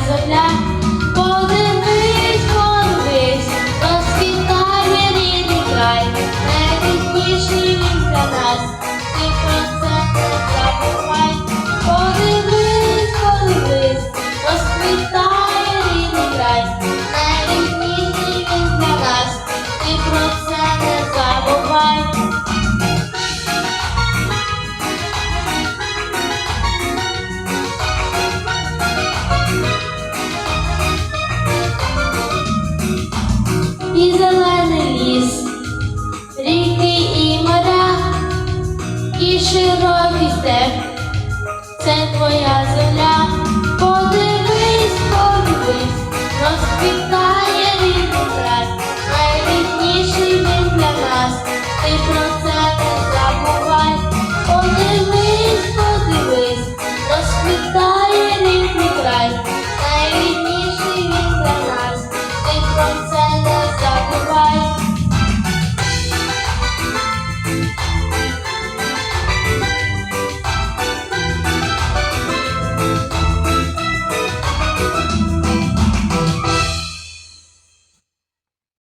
земля. і зелений ліс, ріки і моря, і широкий степ, це твоя земля.